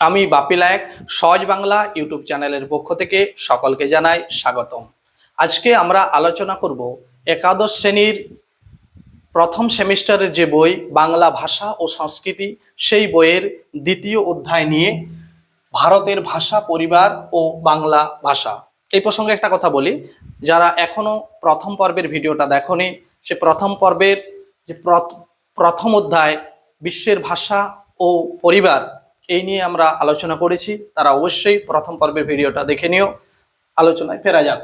আমি বাপি লায়ক, সহজ বাংলা ইউটিউব চ্যানেলের পক্ষ থেকে সকলকে জানাই স্বাগতম। আজকে আমরা আলোচনা করব একাদশ শ্রেণির প্রথম সেমিস্টারের যে বই, বাংলা ভাষা ও সংস্কৃতি, সেই বইয়ের দ্বিতীয় অধ্যায় নিয়ে ভারতের ভাষা, পরিবার ও বাংলা ভাষা। এই প্রসঙ্গে একটা কথা বলি, যারা এখনও প্রথম পর্বের ভিডিওটা দেখনি, সে প্রথম পর্বের যে প্রথ- প্রথম অধ্যায়, বিশ্বের ভাষা ও পরিবার এই নিয়ে আমরা আলোচনা করেছি। তারা অবশ্যই প্রথম পর্বের ভিডিওটা দেখে নিও। আলোচনায় ফেরা যাক।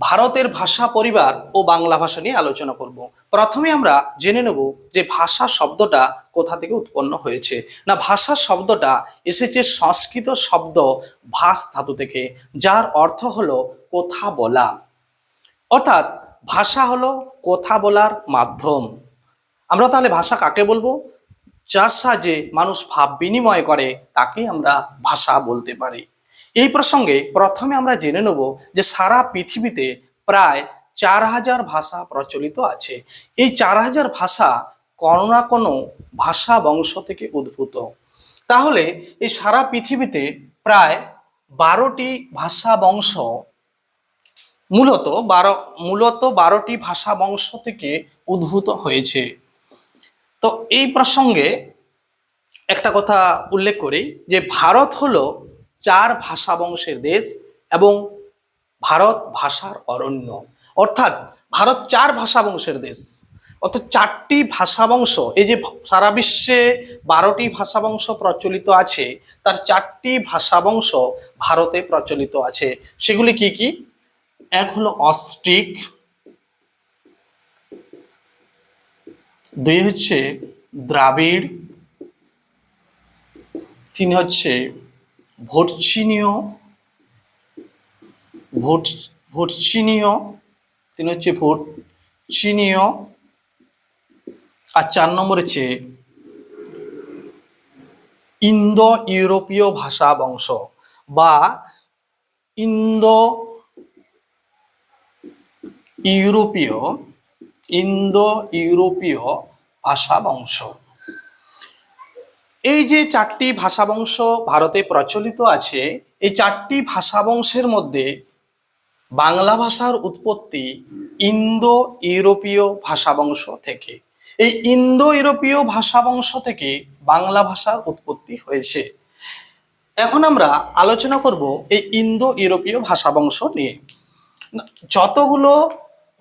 ভারতের ভাষা পরিবার ও বাংলা ভাষা নিয়ে আলোচনা করব। প্রথমে আমরা জেনে নেব যে ভাষা শব্দটা কোথা থেকে উৎপন্ন হয়েছে। না, ভাষা শব্দটা এসেছে সংস্কৃত শব্দ ভাস ধাতু থেকে, যার অর্থ হলো কথা বলা। অর্থাৎ ভাষা হলো কথা বলার মাধ্যম। আমরা তাহলে ভাষা কাকে বলব? যার সাহায্যে মানুষ ভাব বিনিময় করে তাকে আমরা ভাষা বলতে পারি। এই প্রসঙ্গে প্রথমে আমরা জেনে নেব যে সারা পৃথিবীতে প্রায় চার হাজার ভাষা প্রচলিত আছে। এই চার হাজার ভাষা কোনো না কোনো ভাষা বংশ থেকে উদ্ভূত। তাহলে এই সারা পৃথিবীতে প্রায় বারোটি ভাষা বংশ মূলত বারো, মূলত বারোটি ভাষা বংশ থেকে উদ্ভূত হয়েছে। তো এই প্রসঙ্গে একটা কথা উল্লেখ করি যে ভারত হলো চার ভাষা বংশের দেশ এবং ভারত ভাষার অরণ্য। অর্থাৎ ভারত চার ভাষা বংশের দেশ। অর্থাৎ চারটি ভাষা বংশ এই যে সারা বিশ্বে বারোটি ভাষা বংশ প্রচলিত আছে, তার চারটি ভাষা বংশ ভারতে প্রচলিত আছে। সেগুলি কি কি? এক হলো অস্ট্রিক দুই হচ্ছে দ্রাবিড়, তিন হচ্ছে ভোটচিনীয় ভোট ভোটচিনীয় তিন হচ্ছে ভোটচিনীয় আর চার নম্বর হচ্ছে ইন্দো ইউরোপীয় ভাষা বংশ বা ইন্দো ইউরোপীয় ইন্দো ইউরোপীয় ভাষা বংশ এই যে চারটি ভাষা বংশ ভারতে প্রচলিত আছে, এই চারটি ভাষা বংশের মধ্যে বাংলা ভাষার উৎপত্তি ইন্দো ইউরোপীয় ভাষা বংশ থেকে। এই ইন্দো ইউরোপীয় ভাষা বংশ থেকে বাংলা ভাষার উৎপত্তি হয়েছে। এখন আমরা আলোচনা করব এই ইন্দো ইউরোপীয় ভাষা বংশ নিয়ে। যতগুলো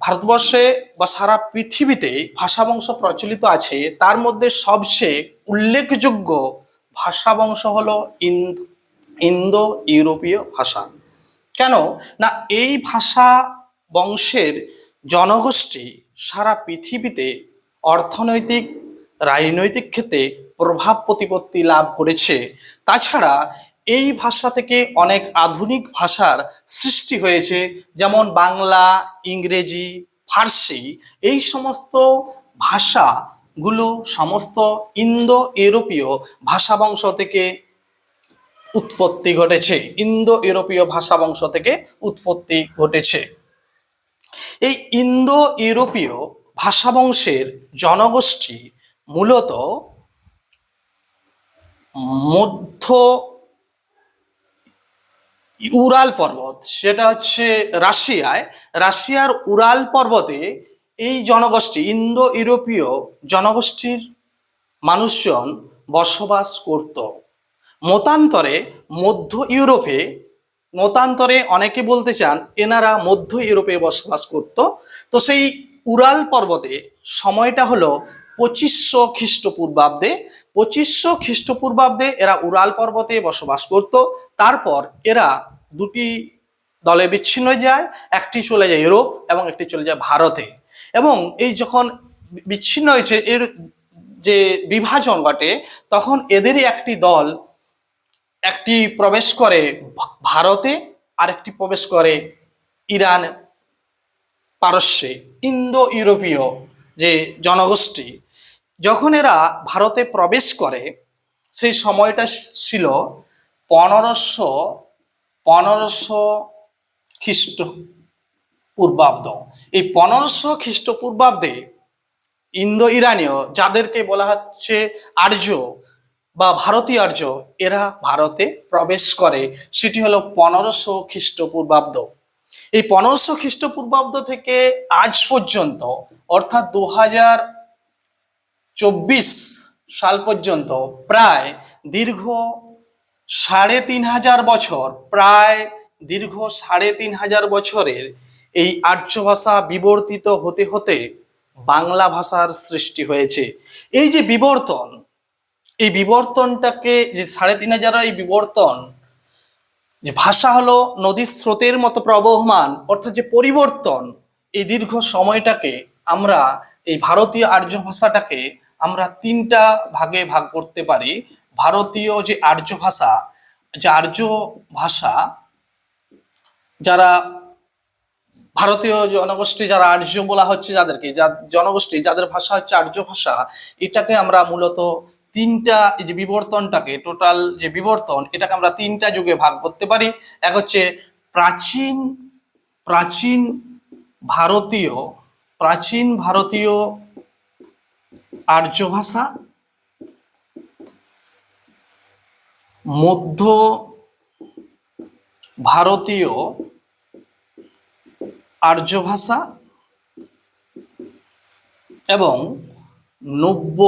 ভারতবর্ষে বা সারা পৃথিবীতে ভাষা বংশ প্রচলিত আছে, তার মধ্যে সবচেয়ে উল্লেখযোগ্য ভাষা বংশ হলো ইন্দ ইন্দো ইউরোপীয় ভাষা। কেন? না, এই ভাষা বংশের জনগোষ্ঠী সারা পৃথিবীতে অর্থনৈতিক, রাজনৈতিক ক্ষেত্রে প্রভাব প্রতিপত্তি লাভ করেছে। তাছাড়া এই ভাষা থেকে অনেক আধুনিক ভাষার সৃষ্টি হয়েছে, যেমন বাংলা, ইংরেজি, ফার্সি। এই সমস্ত ভাষাগুলো সমস্ত ইন্দো ইউরোপীয় ভাষা বংশ থেকে উৎপত্তি ঘটেছে। ইন্দো ইউরোপীয় ভাষা বংশ থেকে উৎপত্তি ঘটেছে। এই ইন্দো ইউরোপীয় ভাষা বংশের জনগোষ্ঠী মূলত মধ্য উরাল পর্বত, সেটা হচ্ছে রাশিয়ায়। রাশিয়ার উরাল পর্বতে এই জনগোষ্ঠী ইন্দো ইউরোপীয় জনগোষ্ঠীর মানুষজন বসবাস করত। মতান্তরে মধ্য ইউরোপে মতান্তরে অনেকে বলতে চান এনারা মধ্য ইউরোপে বসবাস করত। তো সেই উরাল পর্বতে সময়টা হলো পঁচিশশো খ্রিস্টপূর্বাব্দে পঁচিশশো খ্রিস্টপূর্বাব্দে এরা উরাল পর্বতে বসবাস করত। তারপর এরা দুটি দলে বিচ্ছিন্ন হয়ে যায়, একটি চলে যায় ইউরোপ এবং একটি চলে যায় ভারতে। এবং এই যখন বিচ্ছিন্ন হয়েছে, এর যে বিভাজন ঘটে, তখন এদেরই একটি দল একটি প্রবেশ করে ভারতে আর একটি প্রবেশ করে ইরান পারস্যে ইন্দো ইউরোপীয় যে জনগোষ্ঠী যখন এরা ভারতে প্রবেশ করে, সেই সময়টা ছিল পনেরোশো পনেরোশো খ্রিস্ট পূর্বাব্দ। এই পনেরোশো খ্রিস্টপূর্বাব্দে ইন্দো ইরানীয় যাদেরকে বলা হচ্ছে আর্য বা ভারতীয় আর্য, এরা ভারতে প্রবেশ করে। সেটি হলো পনেরোশো খ্রিস্টপূর্বাব্দ এই পনেরোশো খ্রিস্টপূর্বাব্দ থেকে আজ পর্যন্ত, অর্থাৎ দু হাজার চব্বিশ সাল পর্যন্ত প্রায় দীর্ঘ সাড়ে তিন হাজার বছর, প্রায় দীর্ঘ সাড়ে তিন হাজার বছরের এই আর্য ভাষা বিবর্তিত হতে হতে বাংলা ভাষার সৃষ্টি হয়েছে। এই যে বিবর্তন, এই বিবর্তনটাকে যে সাড়ে তিন হাজার এই বিবর্তন, যে ভাষা হলো নদীর স্রোতের মতো প্রবহমান, অর্থাৎ যে পরিবর্তন, এই দীর্ঘ সময়টাকে আমরা এই ভারতীয় আর্য ভাষাটাকে আমরা তিনটা ভাগে ভাগ করতে পারি। ভারতীয় যে আর্য ভাষা, যে আর্য ভাষা, যারা ভারতীয় জনগোষ্ঠী যারা আর্য বলা হচ্ছে যাদেরকে যা জনগোষ্ঠী, যাদের ভাষা হচ্ছে আর্য ভাষা, এটাকে আমরা মূলত তিনটা যে বিবর্তনটাকে টোটাল যে বিবর্তন, এটাকে আমরা তিনটা যুগে ভাগ করতে পারি। এক হচ্ছে প্রাচীন প্রাচীন ভারতীয় প্রাচীন ভারতীয় আর্য ভাষা, মধ্য ভারতীয় আর্য ভাষা এবং নব্য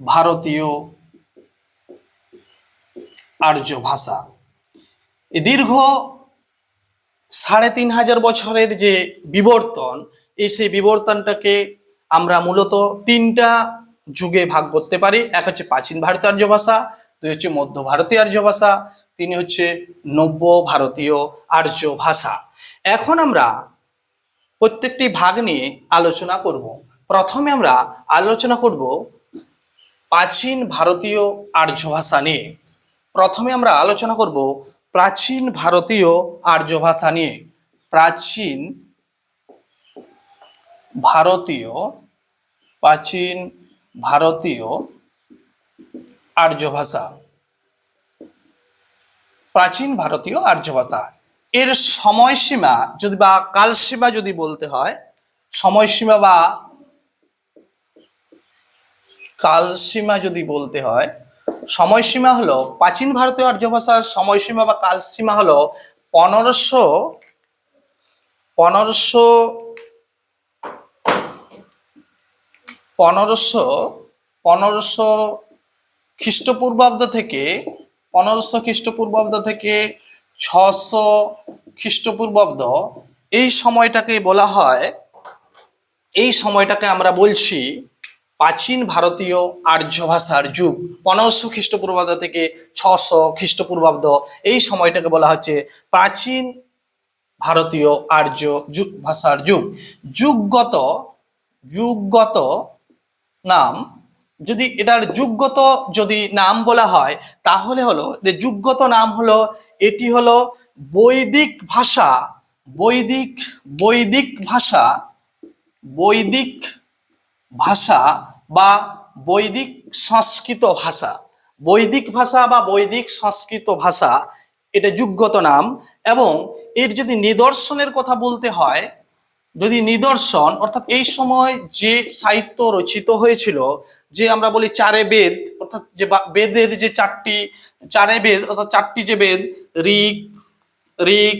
ভারতীয় আর্য ভাষা। দীর্ঘ সাড়ে তিন হাজার বছরের যে বিবর্তন, এই সেই বিবর্তনটাকে আমরা মূলত তিনটা যুগে ভাগ করতে পারি। এক হচ্ছে প্রাচীন ভারতীয় আর্য ভাষা দুই হচ্ছে মধ্য ভারতীয় আর্য ভাষা তিনি হচ্ছে নব্য ভারতীয় আর্য ভাষা এখন আমরা প্রত্যেকটি ভাগ নিয়ে আলোচনা করব। প্রথমে আমরা আলোচনা করব প্রাচীন ভারতীয় আর্য ভাষা নিয়ে। প্রথমে আমরা আলোচনা করব প্রাচীন ভারতীয় আর্য ভাষা নিয়ে। প্রাচীন ভারতীয়, প্রাচীন ভারতীয় আর্য ভাষা প্রাচীন ভারতীয় আর্য ভাষা এর সময়সীমা যদি বা কালসীমা যদি বলতে হয়, সময়সীমা বা কালসীমা যদি বলতে হয়, সময়সীমা হলো প্রাচীন ভারতীয় আর্য ভাষার সময়সীমা বা কালসীমা হলো পনেরোশো পনেরোশো পনেরোশো পনেরোশো খ্রিস্টপূর্বাব্দ থেকে, পনেরোশো খ্রিস্টপূর্বাব্দ থেকে ছশো খ্রিস্টপূর্বাব্দ, এই সময়টাকে বলা হয়, এই সময়টাকে আমরা বলছি প্রাচীন ভারতীয় আর্য ভাষার যুগ। পনেরোশো খ্রিস্টপূর্বাব্দ থেকে ছশো খ্রিস্টপূর্বাব্দ, এই সময়টাকে বলা হচ্ছে প্রাচীন ভারতীয় আর্য যুগ ভাষার যুগ। যুগগত যুগগত নাম, যদি এটার যোগ্যত যদি নাম বলা হয়, তাহলে হলো, যে যুগগত নাম হলো, এটি হলো বৈদিক ভাষা, বৈদিক বৈদিক ভাষা বৈদিক ভাষা বা বৈদিক সংস্কৃত ভাষা। বৈদিক ভাষা বা বৈদিক সংস্কৃত ভাষা, এটা যোগ্যত নাম এবং এর যদি নিদর্শনের কথা বলতে হয় যদি নিদর্শন, অর্থাৎ এই সময় যে সাহিত্য রচিত হয়েছিল, যে আমরা বলি চারে বেদ, অর্থাৎ যে বেদের যে চারটি, চারে বেদ, অর্থাৎ চারটি যে বেদ ঋক ঋক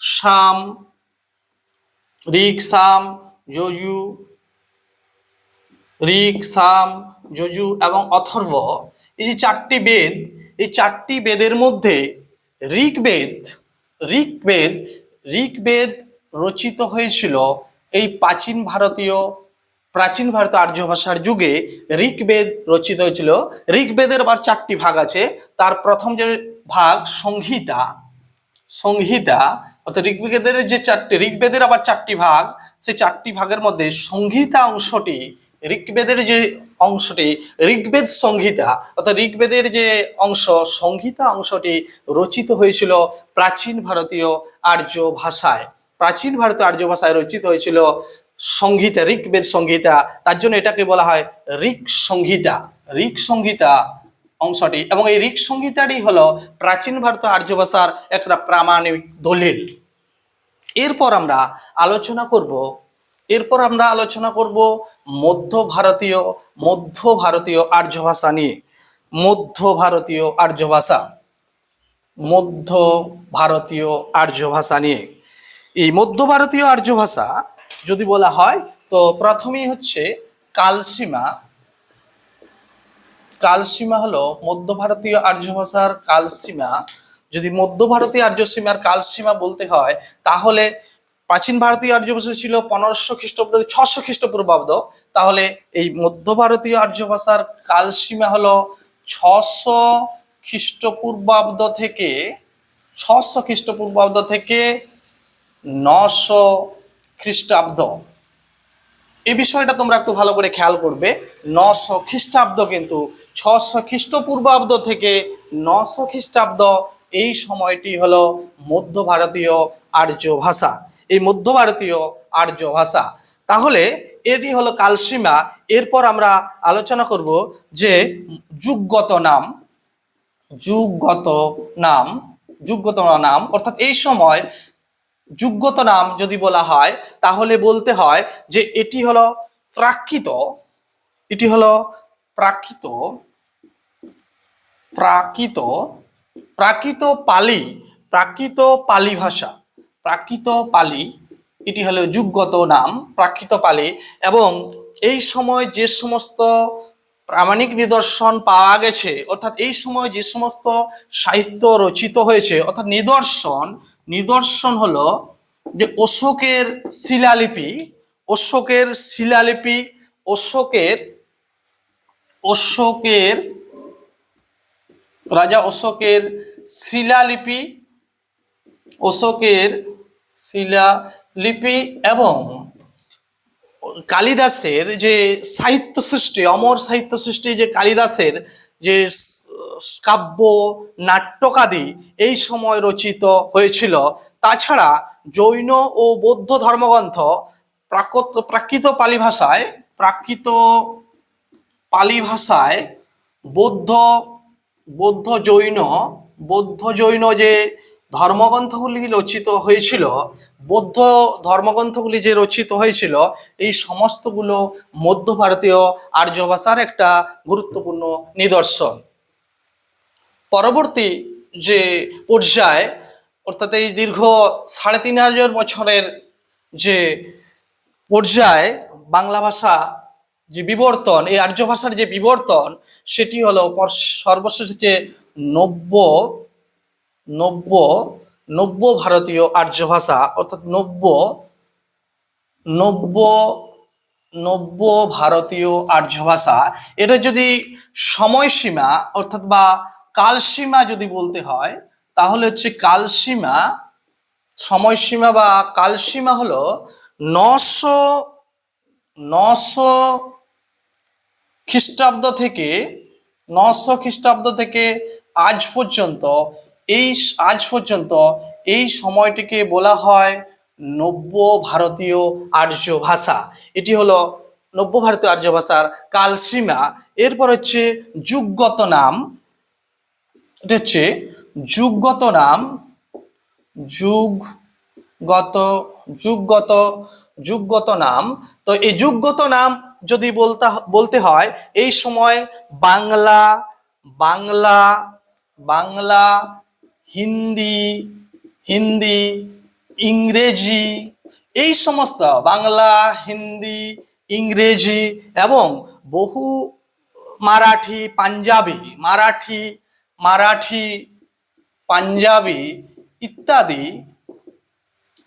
সাম ঋক সাম, যজু ঋক সাম, যজু এবং অথর্ব। এই যে চারটি বেদ, এই চারটি বেদের মধ্যে ঋগ্বেদ ঋগ্বেদ ঋগ্বেদ রচিত হয়েছিল এই প্রাচীন ভারতীয় প্রাচীন ভারতীয় আর্য ভাষার যুগে ঋগ্বেদ রচিত হয়েছিল। ঋগ্বেদের আবার চারটি ভাগ আছে। তার প্রথম যে ভাগ সংহিতা। সংহিতা, অর্থাৎ ঋগ্বেদের যে চারটি, ঋগ্বেদের আবার চারটি ভাগ। সেই চারটি ভাগের মধ্যে সংহিতা অংশটি, ঋগ্বেদের যে অংশটি, ঋগ্বেদ সংহিতা, অর্থাৎ ঋগ্বেদের যে অংশ, সংহিতা অংশটি রচিত হয়েছিল প্রাচীন ভারতীয় আর্য ভাষায়। প্রাচীন ভারতীয় আর্য ভাষায় রচিত হয়েছিল সংহিতা, ঋগ্বেদ সংহিতা। তার জন্য এটাকে বলা হয় ঋক সংহিতা। ঋক সংহিতা অংশটি। এবং এই ঋক সংহিতাটি হলো প্রাচীন ভারতীয় আর্য ভাষার একটা প্রামাণিক দলিল। এরপর আমরা আলোচনা করব, এরপর আমরা আলোচনা করব মধ্য ভারতীয় মধ্য ভারতীয় আর্য ভাষা নিয়ে। মধ্য ভারতীয় আর্য ভাষা মধ্য ভারতীয় আর্য ভাষা নিয়ে। এই মধ্য ভারতীয় আর্য ভাষা যদি বলা হয়, তো প্রথমেই হচ্ছে কালসীমা। কালসীমা হলো মধ্য ভারতীয় আর্য ভাষার কালসীমা। যদি মধ্য ভারতীয় আর্য সীমার কালসীমা বলতে হয়, তাহলে প্রাচীন ভারতীয় আর্য ভাষা ছিল পনেরোশো খ্রিস্টাব্দ ছশো খ্রিস্টপূর্বাব্দ। তাহলে এই মধ্য ভারতীয় আর্য ভাষার কালসীমা হলো ছশো খ্রিস্টপূর্বাব্দ থেকে, ছশো খ্রিস্টপূর্বাব্দ থেকে নশো খ্রিস্টাব্দ। এই বিষয়টা তোমরা একটু ভালো করে খেয়াল করবে। নশো খ্রিস্টাব্দ কিন্তু ছশো খ্রিস্টপূর্বাব্দ থেকে নশো খ্রিস্টাব্দ, এই সময়টি হলো মধ্য ভারতীয় আর্য ভাষা এই মধ্য ভারতীয় আর্য ভাষা তাহলে এটি হলো কালসীমা। এরপর আমরা আলোচনা করব যে যুগগত নাম যুগগত নাম যুগগত নাম, অর্থাৎ এই সময় যুগগত নাম যদি বলা হয়, তাহলে বলতে হয় যে এটি হলো প্রাকৃত, এটি হলো প্রাকৃত প্রাকৃত প্রাকৃত পালি প্রাকৃত পালি ভাষা, প্রাকৃত পালি, এটি হলো যুগগত নাম, প্রাকৃত পালি, এবং এই সময় যে সমস্ত প্রামাণিক নিদর্শন পাওয়া গেছে। অর্থাৎ এই সময় যে সমস্ত সাহিত্য রচিত হয়েছে, অর্থাৎ নিদর্শন নিদর্শন হলো যে অশোকের শিলালিপি অশোকের শিলালিপি, অশোকের অশোকের, রাজা অশোকের শিলালিপি অশোকের শিলালিপি এবং কালিদাসের যে সাহিত্য সৃষ্টি অমর সাহিত্য সৃষ্টি যে কালিদাসের যে কাব্য, নাট্যকাদি এই সময় রচিত হয়েছিল। তাছাড়া জৈন ও বৌদ্ধ ধর্মগ্রন্থ প্রাকৃত প্রাকৃত পালি ভাষায়, প্রাকৃত পালি ভাষায় বৌদ্ধ বৌদ্ধ জৈন বৌদ্ধ জৈন যে ধর্মগ্রন্থগুলি রচিত হয়েছিল বৌদ্ধ ধর্মগ্রন্থগুলি যে রচিত হয়েছিল, এই সমস্তগুলো মধ্য ভারতীয় আর্য ভাষার একটা গুরুত্বপূর্ণ নিদর্শন। পরবর্তী যে পর্যায়, অর্থাৎ এই দীর্ঘ সাড়ে তিন হাজার বছরের যে পর্যায়ে, বাংলা ভাষা যে বিবর্তন, এই আর্য ভাষার যে বিবর্তন, সেটি হলো সর্বশেষ যে নব্য নব্য নব্য ভারতীয় আর্য ভাষা, অর্থাৎ নব্য নব্য নব্য ভারতীয় আর্য ভাষা, এটা যদি সময়সীমা, অর্থাৎ বা কালসীমা যদি বলতে হয়, তাহলে হচ্ছে কালসীমা, সময়সীমা বা কালসীমা হলো নশো নশো খ্রিস্টাব্দ থেকে, নশো খ্রিস্টাব্দ থেকে আজ পর্যন্ত এই আজ পর্যন্ত এই সময়টিকে বলা হয় নব্য ভারতীয় আর্য ভাষা এটি হলো নব্য ভারতীয় আর্য ভাষার কালসীমা। এরপর হচ্ছে যুগগত নাম। এটা হচ্ছে যুগগত নাম। যুগগত যুগগত যুগগত নাম। তো এই যুগগত নাম যদি বলতে বলতে হয়, এই সময় বাংলা বাংলা বাংলা হিন্দি হিন্দি, ইংরেজি, এই সমস্ত, বাংলা, হিন্দি, ইংরেজি এবং বহু মারাঠি, পাঞ্জাবি, মারাঠি মারাঠি, পাঞ্জাবি ইত্যাদি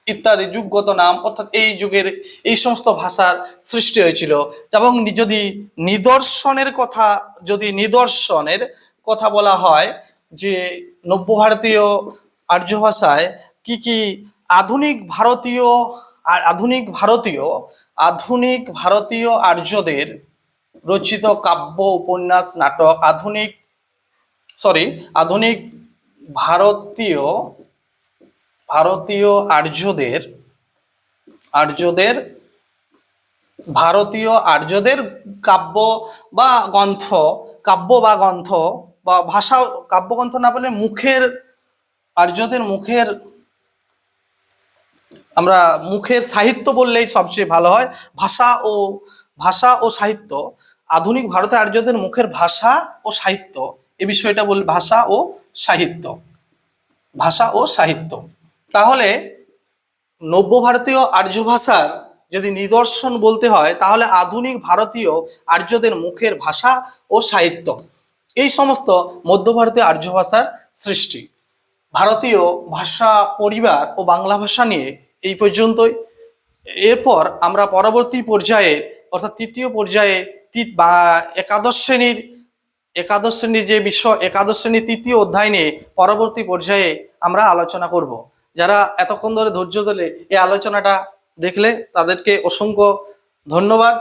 ইত্যাদি যুগগত নাম, অর্থাৎ এই যুগের এই সমস্ত ভাষার সৃষ্টি হয়েছিল। এবং যদি নিদর্শনের কথা, যদি নিদর্শনের কথা বলা হয় যে নব্য ভারতীয় আর্য ভাষায় কি কি আধুনিক ভারতীয় আর আধুনিক ভারতীয় আধুনিক ভারতীয় আর্যদের রচিত কাব্য, উপন্যাস, নাটক, আধুনিক সরি আধুনিক ভারতীয় ভারতীয় আর্যদের আর্যদের, ভারতীয় আর্যদের কাব্য বা গ্রন্থ, কাব্য বা গ্রন্থ বা ভাষা কাব্যগ্রন্থ না বলে মুখের, আর্যদের মুখের, আমরা মুখের সাহিত্য বললেই সবচেয়ে ভালো হয়। ভাষা ও ভাষা ও সাহিত্য, আধুনিক ভারতে আর্যদের মুখের ভাষা ও সাহিত্য, এ বিষয়টা বল, ভাষা ও সাহিত্য, ভাষা ও সাহিত্য। তাহলে নব্য ভারতীয় আর্য ভাষার যদি নিদর্শন বলতে হয়, তাহলে আধুনিক ভারতীয় আর্যদের মুখের ভাষা ও সাহিত্য। এই সমস্ত মধ্য ভারতীয় আর্য ভাষার সৃষ্টি। ভারতীয় ভাষা পরিবার ও বাংলা ভাষা নিয়ে এই পর্যন্তই। এরপর আমরা পরবর্তী পর্যায়ে, অর্থাৎ তৃতীয় পর্যায়ে বা একাদশ শ্রেণির একাদশ শ্রেণির যে বিষয়, একাদশ শ্রেণির তৃতীয় অধ্যায় নিয়ে পরবর্তী পর্যায়ে আমরা আলোচনা করব। যারা এতক্ষণ ধরে ধৈর্য ধরে এই আলোচনাটা দেখলে তাদেরকে অসংখ্য ধন্যবাদ।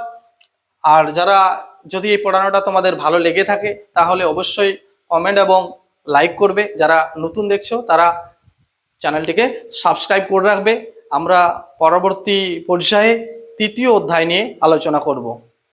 আর যারা যদি এই পড়ানোটা তোমাদের ভালো লেগে থাকে, তাহলে অবশ্যই কমেন্ট এবং লাইক করবে। যারা নতুন দেখছ, তারা চ্যানেলটিকে সাবস্ক্রাইব করে রাখবে। আমরা পরবর্তী পর্যায়ে তৃতীয় অধ্যায় নিয়ে আলোচনা করব।